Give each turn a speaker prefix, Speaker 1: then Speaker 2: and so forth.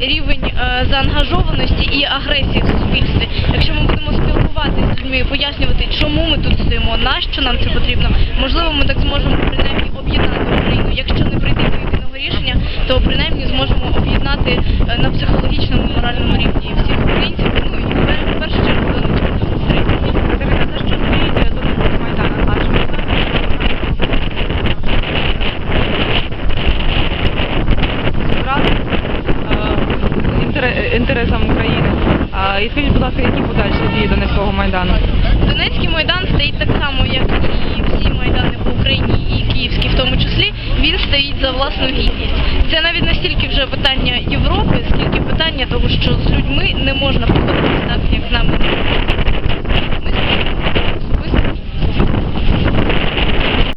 Speaker 1: рівень е, заангажованості і агресії в суспільстві. Якщо ми будемо спілкуватися з людьми, пояснювати, чому ми тут стоїмо, на що нам це потрібно, можливо, ми так зможемо принаймні об'єднати Україну. Якщо не прийти до єдиного рішення, то принаймні зможемо об'єднати е, на
Speaker 2: інтересам України. А, І скажіть, будь ласка, які подальші дії Донецького майдану?
Speaker 1: Донецький майдан стоїть так само, як і всі майдани по Україні, і київський в тому числі. Він стоїть за власну гідність. Це навіть настільки вже питання Європи, скільки питання того, що з людьми не можна поводитися так, як з нами